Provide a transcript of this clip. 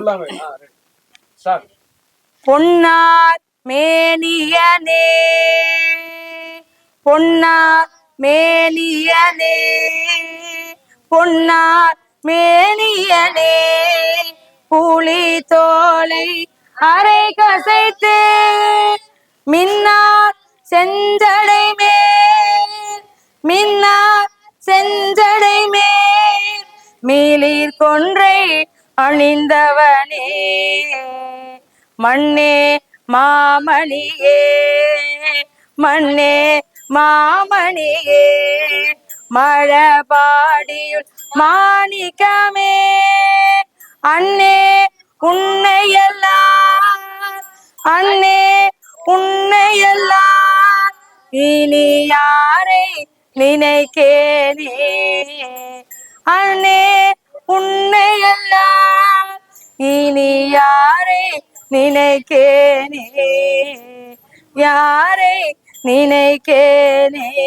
உள்ளாங்க ஸ்டார்ட் பொன்னார் மேனியனே. பொன்னார் மேனியனே. பொன்னார் மேனியனே. புலி தோலை அரை கசைத்து மின்னார் செஞ்சடை மேல் மீளிர் கொன்றை அணிந்தவனே. மண்ணே மாமணியே மண்ணே மாமணியே. மழபாடியுள் மாணிக்கமே அண்ணே உன்னையெல்லாம் அண்ணே உன்னையெல்லாம் இனி யாரை நினைக்கேனே. அண்ணே யாரை நினைக்கேனே? யாரை நினைக்கேனே?